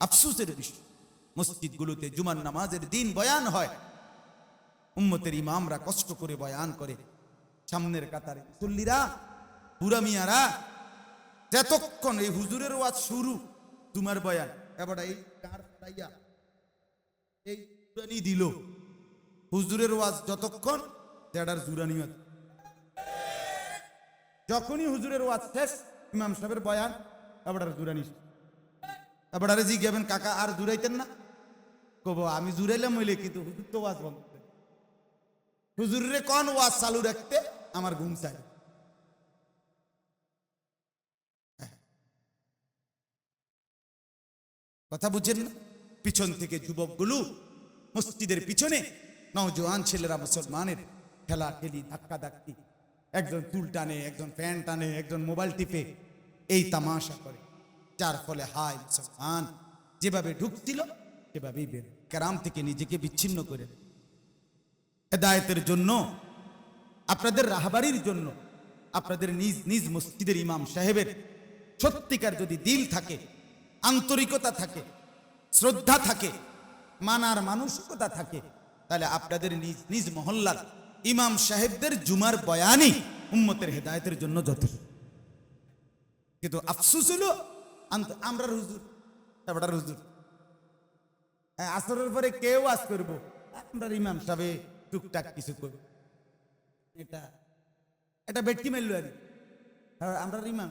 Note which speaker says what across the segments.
Speaker 1: আফসুসের বিষয় মসজিদগুলোতে জুমার নামাজের দিন বয়ান হয় উম্মতের ইমামরা কষ্ট করে বয়ান করে সামনের কাতারে মুসল্লিরা বুড়া মিয়ারা যতক্ষণ এই হুজুরের ওয়াজ শুরু তোমার বয়ান, এবার এই এই জুরানি দিল হুজুরের ওয়াজ যতক্ষণ তেডার জুরানি। যখনই হুজুরের ওয়াজ শেষ, ইমাম সাহেবের বয়ান, এবার জুরানি শেষ। এবার আরে জিজ্ঞাবেন কাকা, আর জুরাইতেন না? কব, আমি জুরাইলাম হইলে কিন্তু হুজুর তো ওয়াজ বন্ধ। হুজুরে কোন, ওয়াজ চালু রাখতে আমার ঘুম চাই কথা বুঝছেন না? পিছন থেকে যুবকগুলো মসজিদের পিছনে নওজোয়ান ছেলেরা মুসলমানের খেলা খেলি, ধাক্কা ধাক্কি। একজন চুল টানে, একজন প্যান্ট টানে, একজন মোবাইল টিপে, এই তামাশা করে। যার ফলে হাই মুসলমান, যেভাবে ঢুকছিল, সেভাবেই বের কেরাম থেকে নিজেকে বিচ্ছিন্ন করে হেদায়তের জন্য, আপনাদের রাহাবারির জন্য, আপনাদের নিজ নিজ মসজিদের ইমাম সাহেবের সত্যিকার যদি দিল থাকে, আন্তরিকতা থাকে, শ্রদ্ধা থাকে, মানার মানসিকতা থাকে, তাহলে আপনাদের নিজ নিজ মহল্লার ইমাম সাহেবদের জুমার বয়ানই উম্মতের হেদায়তের জন্য যথেষ্ট। কিন্তু আফসুস হলো আন্ত- আমরা হুজুর তারপর হুজুর হ্যাঁ, আসরের পরে কেউ আজ করব। আমরা ইমাম সাহেব টুকটাক কিছু করব এটা এটা বেটকি মেললো আর হ্যাঁ, আমরা ইমাম।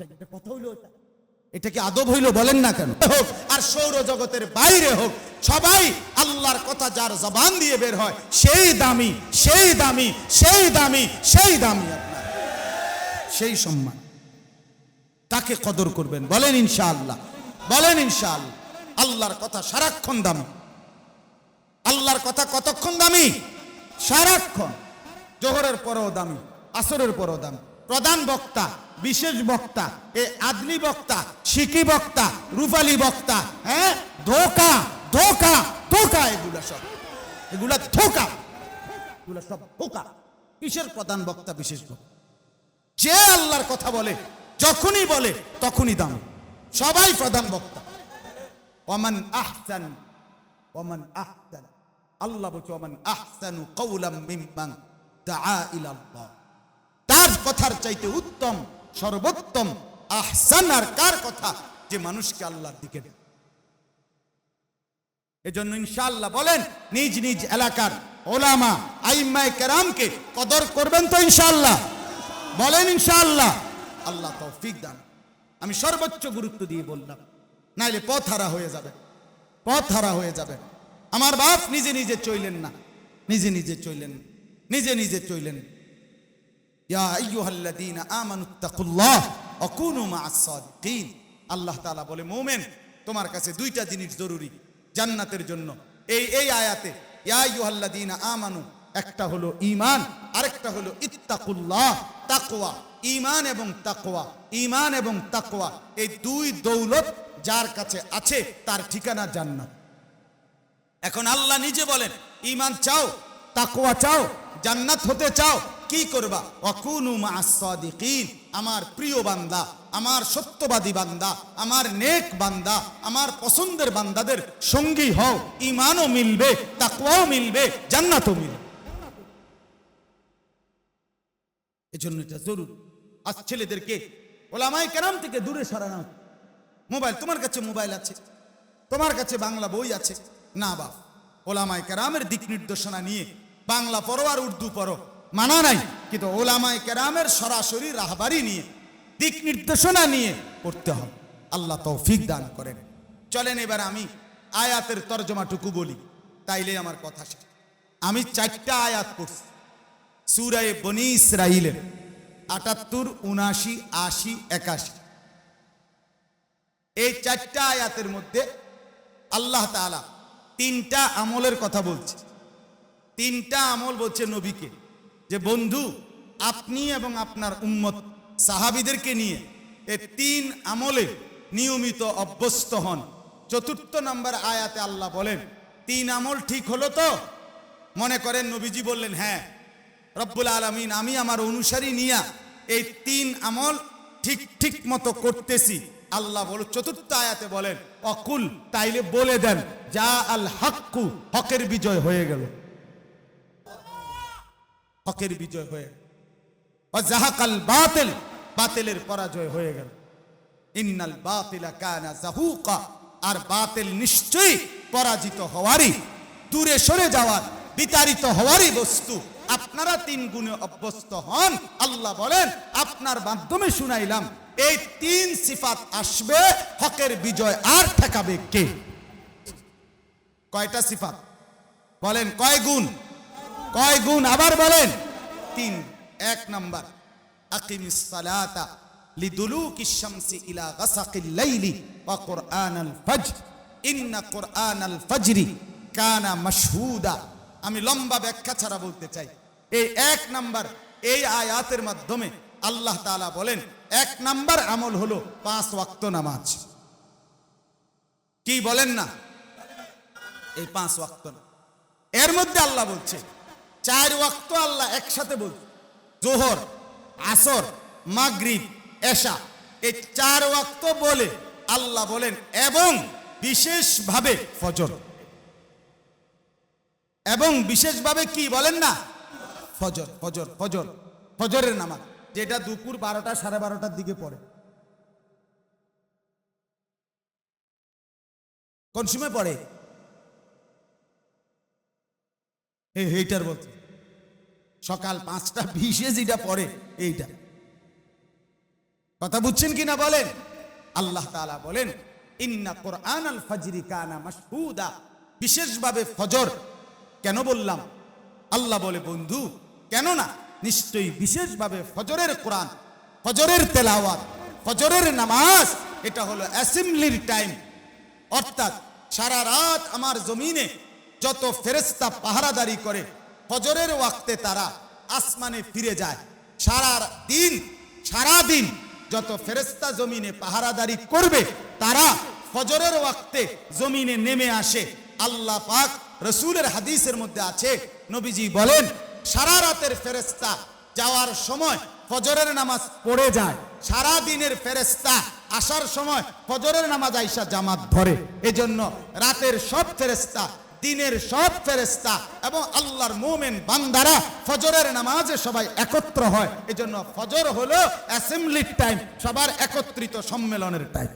Speaker 1: এটা কথা হইল এটা এটা কি আদব হইল বলেন না কেন? হোক আর সৌর জগতের বাইরে হোক সবাই আল্লাহর কথা যার জবান দিয়ে বের হয় সেই দামি সেই দামি সেই দামি সেই দামি আপনার। সেই সম্মান। তাকে কদর করবেন। বলেন ইনশাআল্লাহ বলেন ইনশাআল্লাহ। আল্লাহর কথা সারাক্ষণ দামি। আল্লাহর কথা কতক্ষণ দামি? সারাক্ষণ। জোহরের পরেও দামি, আসরের পরেও দামি। প্রধান বক্তা, বিশেষ বক্তা, এ আদলি বক্তা শিকি বক্তা, রূপালী বক্তা হ্যাঁ? ধোকা ধোকা ধোকা এগুলা সব। এগুলা ধোকা। এগুলা সব ধোকা। কিসের প্রধান বক্তা, বিশেষ বক্তা? যে আল্লাহর কথা বলে যখনই বলে, তখনই দাম। সবাই প্রধান বক্তা। ওমান আহসান ওমান আহসান। আল্লাহ বলছে, ওমান আহসানু কওলাম মিম্মান দাআ তার কথার চাইতে উত্তম, সর্বোত্তম আহসান আর কার কথা? যে মানুষকে আল্লাহর দিকে ডাকে। এজন্য ইনশাআল্লাহ বলেন, নিজ নিজ এলাকার ওলামা, আইম্মায়ে কেরামকে কদর করবেন তো ইনশাআল্লাহ। বলেন ইনশাআল্লাহ। আল্লাহ তৌফিক দান। আমি সর্বোচ্চ গুরুত্ব দিয়ে বললাম, নাইলে পথ হারা হয়ে যাবে পথ হারা হয়ে যাবে। আমার বাপ নিজে নিজে চইলেন না, নিজে নিজে চইলেন নিজে নিজে চইলেন আল্লাহ বলে, মুমিন, তোমার কাছে দুইটা জিনিস জরুরি জান্নাতের জন্য। এই এই আয়াতে, ইয়া আইয়ুহাল্লাযীনা আমানু একটা হলো ইমান আরেকটা হলো ইত্তাকুল্লাহ, তাকওয়া। ইমান এবং তাকওয়া ইমান এবং তাকওয়া, এই দুই দৌলত যার কাছে আছে তার ঠিকানা জান্নাত। এখন আল্লাহ নিজে বলেন ইমান চাও, তাকওয়া চাও, জান্নাত হতে চাও, কি করবা? অকুনু মাসাদিকিন আমার প্রিয় বান্দা, আমার সত্যবাদী বান্দা, আমার নেক বান্দা, আমার পছন্দের বান্দাদের সঙ্গী হও। ইমানও মিলবে, তাকওয়াও মিলবে, জান্নাতও মিলবে। এজন্য এটা জরুর। আজ ছেলেদেরকে ওলামাই কেরাম থেকে দূরে সরানো। মোবাইল, তোমার কাছে মোবাইল আছে। তোমার কাছে বাংলা বই আছে। না বাপ ওলামাই কেরামের দিক নির্দেশনা নিয়ে বাংলা পড়ো আর উর্দু পড়ো। মানা নাই, কিন্তু ওলামাই কেরামের সরাসরি রাহবারি নিয়ে, দিক নির্দেশনা নিয়ে পড়তে হবে। আল্লাহ তৌফিক দান করেন। চলেন এবার আমি আয়াতের তর্জমাটুকু বলি। তাইলে আমার কথা শেষ। আমি চারটা আয়াত পড়ছি। সুরায় বনি ইসরাইলের আটাত্তর, উনাশি, আশি, একাশি। এই চারটা আয়াতের মধ্যে আল্লাহ তাআলা তিনটা আমলের কথা বলছে। তিনটা আমল বলছে নবীকে যে, বন্ধু, আপনি এবং আপনার উম্মত সাহাবিদেরকে নিয়ে এ তিন আমলে নিয়মিত অভ্যস্ত হন। চতুর্থ নম্বর আয়াতে আল্লাহ বলেন, তিন আমল ঠিক হলো তো? মনে করেন নবীজি বললেন হ্যাঁ। রব্বুল আলমিন, আমি আমার অনুসারী নিয়া এই তিন আমল ঠিক ঠিক মতো করতেছি। আল্লাহ বল, চতুর্থ আয়াতে বলেন, অকুল, তাইলে বলে দেন, যা আল হাক্কু, হকের বিজয় হয়ে গেল। হকের বিজয় হয়ে গেল। ও জাহাকাল বাতিল, বাতিলের পরাজয় হয়ে গেল। ইন্নাল বাতিলা কানা জাহুকা, আর বাতিল নিশ্চয়ই পরাজিত হওয়ারই, দূরে সরে যাওয়ার, বিতাড়িত হওয়ারই বস্তু। আপনারা তিন গুণে অভ্যস্ত হন। আল্লাহ বলেন, আপনার মাধ্যমে শুনাইলাম, এই তিন সিফাত আসবে, হকের বিজয় আর ঠেকাবে কে? কয়টা সিফাত? বলেন, কয় গুণ? কয় গুণ? আবার বলেন। তিন, এক নাম্বার, আকিমিস সালাতা লিদুলুকি শামসি ইলা গাসাকিল লাইলি ওয়া কুরআনাল ফজর। ইন্না কুরআনাল ফজরি কানা মাশহুদা। আমি লম্বা ব্যাখ্যা ছাড়া বলতে চাই। এই এক নাম্বার এই আয়াতের মাধ্যমে আল্লাহ তাআলা বলেন, এক নাম্বার আমল হলো পাঁচ ওয়াক্ত নামাজ। কি বলেন না? এই পাঁচ ওয়াক্ত এর মধ্যে আল্লাহ বলছে, চার ওয়াক্ত আল্লাহ একসাথে বলছে। জোহর, আসর, মাগরিব, এশা। এই চার ওয়াক্ত বলে আল্লাহ বলেন, এবং বিশেষভাবে ফজর। এবং বিশেষভাবে কি বলেন না? ফজর ফজর ফজর, ফজরের নামাজ, যেটা দুপুর বারোটা, সাড়ে বারোটার দিকে পড়ে। কোন সময় পড়ে? এইটার বলতে সকাল পাঁচটা বিশে যেটা পড়ে, এইটা। কথা বুঝছেন কি না বলেন? আল্লাহ তাআলা বলেন, ইন্না কোরআন আল ফজরি কানা মাশহুদা। বিশেষভাবে ফজর কেন বললাম? আল্লাহ বলে, বন্ধু কেন না নিশ্চয়ই বিশেষভাবে ফজরের কোরআন, ফজরের তেলাওয়াত, ফজরের নামাজ, এটা হলো অ্যাসেম্বলির টাইম। অর্থাৎ সারা রাত আমার জমিনে যত ফেরেস্তা পাহারাদারি করে, ফজরের ওয়াক্তে তারা আসমানে ফিরে যায়। সারা দিন সারা দিন যত ফেরেস্তা জমিনে পাহারাদারি করবে, তারা ফজরের ওয়াক্তে জমিনে নেমে আসে। আল্লাহ পাক রসুলের হাদিসের মধ্যে আছে, নবীজি বলেন, সারা রাতের ফেরেস্তা যাওয়ার সময় ফজরের নামাজ পড়ে যায়, সারা দিনের ফেরেস্তা আসার সময় ফজরের নামাজ আইসা জামাত ধরে। এজন্য রাতের সব ফেরেস্তা দিনের সব ফেরেস্তা এবং আল্লাহর মোমেন বান্দারা ফজরের নামাজে সবাই একত্র হয়। এজন্য ফজর হলো অ্যাসেম্বলির টাইম সবার একত্রিত সম্মেলনের টাইম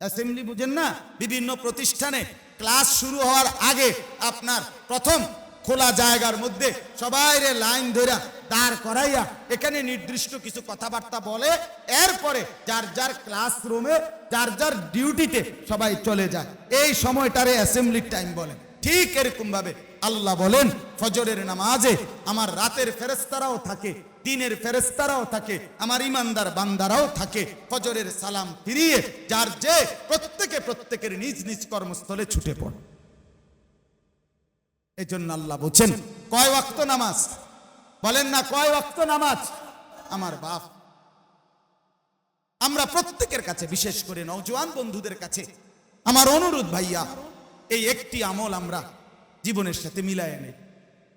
Speaker 1: অ্যাসেম্বলি বুঝেন না? বিভিন্ন প্রতিষ্ঠানে ক্লাস শুরু হওয়ার আগে আপনার প্রথম খোলা জায়গার মধ্যে সবাই রে লাইন ধরে দাঁড় করাইয়া এখানে নির্দিষ্ট কিছু কথাবার্তা বলে, এরপরে যার যার ক্লাসরুমে যার যার ডিউটিতে সবাই চলে যায়। এই সময়টারে অ্যাসেম্বলির টাইম বলে ঠিক এরকম ভাবে আল্লাহ বলেন, ফজরের নামাজে আমার রাতের ফেরেস্তারাও থাকে দিনের ফেরেস্তারাও থাকে, আমার ইমানদার বান্দারাও থাকে। ফজরের সালাম ফিরিয়ে যার যে প্রত্যেকে প্রত্যেকের নিজ নিজ কর্মস্থলে ছুটে পড়ে। এই জন্য আল্লাহ বলছেন, কয় ওয়াক্ত নামাজ? বলেন না, কয় ওয়াক্ত নামাজ? আমার বাপ। আমরা প্রত্যেকের কাছে, বিশেষ করে নওজোয়ান বন্ধুদের কাছে, আমার অনুরোধ ভাইয়া, এই একটি আমল আমরা জীবনের সাথে মিলাই নেই।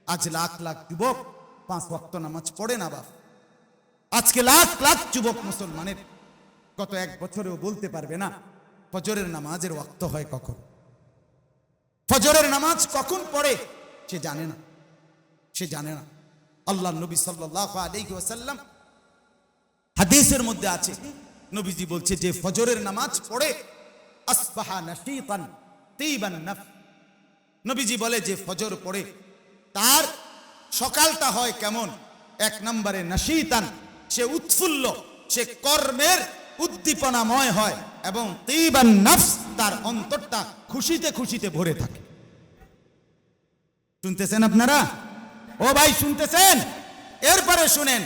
Speaker 1: আজ লাখ লাখ যুবক পাঁচ ওয়াক্ত নামাজ পড়ে না বাপ। আজকে লাখ লাখ যুবক মুসলমানের, গত এক বছরেও বলতে পারবে না, ফজরের নামাজের ওয়াক্ত হয় কখন। ফজরের নামাজ কখন পড়ে সে জানে না। সে জানে না। আল্লাহ নবী সাল্লাল্লাহু আলাইহি ওয়াসাল্লাম হাদিসের মধ্যে আছে, নবীজি বলছে যে ফজরের নামাজ পড়ে, আসবাহা নাশীতান নাফ। নবীজি বলে যে ফজর পড়ে, তার সকালটা হয় কেমন? এক নম্বরে নাশীতান, সে উৎফুল্ল, সে কর্মের উদ্দীপনাময় হয় এবং তিবান নফস তার অন্তরটা খুশিতে খুশিতে ভরে থাকে। শুনতেছেন আপনারা? ও ভাই, শুনতেছেন? এরপরে শুনেন,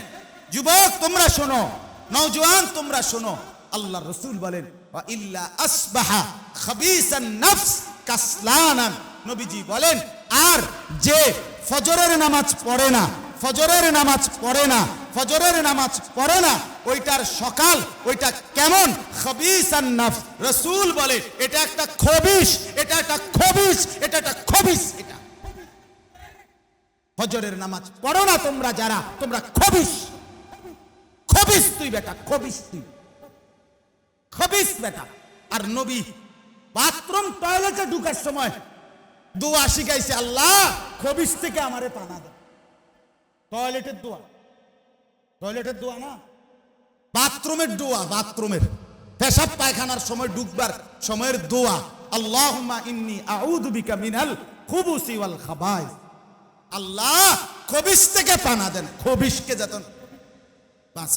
Speaker 1: যুবক, তোমরা শোনো, নওজোয়ান, তোমরা শোনো। আল্লাহ রসুল বলেন, "ওয়া ইল্লা আসবাহা খাবিসান নফস কাসলানান। নবীজি বলেন, আর যে ফজরের নামাজ পড়ে না, ফজরের নামাজ পড়ে না, ফজরের নামাজ পড়ে না, ওইটার সকাল, ওইটা কেমন? নফস। রসুল বলে, এটা একটা খবিস, এটা একটা খবিস, এটা একটা খবিস, এটা। ফজরের নামাজ পড়ো না তোমরা যারা, তোমরা খবিস খবিস। খবিস তুই বেটা, খবিস তুই। খবিস বেটা। আর নবী, বাথরুম টয়লেটে ঢুকার সময় দোয়া শিখাইছে, আল্লাহ খবিস থেকে আমারে পানা দে। টয়লেটের দোয়া। টয়লেটের দোয়া না? বাথরুমের দোয়া, বাথরুমের। পেশাব পায়খানার সময় ঢুকবার সময়ের দোয়া। আল্লাহুম্মা ইন্নি আউযু বিকা মিনাল খুবুসি ওয়াল খাবাইস। আল্লাহ খবিস থেকে পানা দেন খবিসকে যাতে বাঁচ।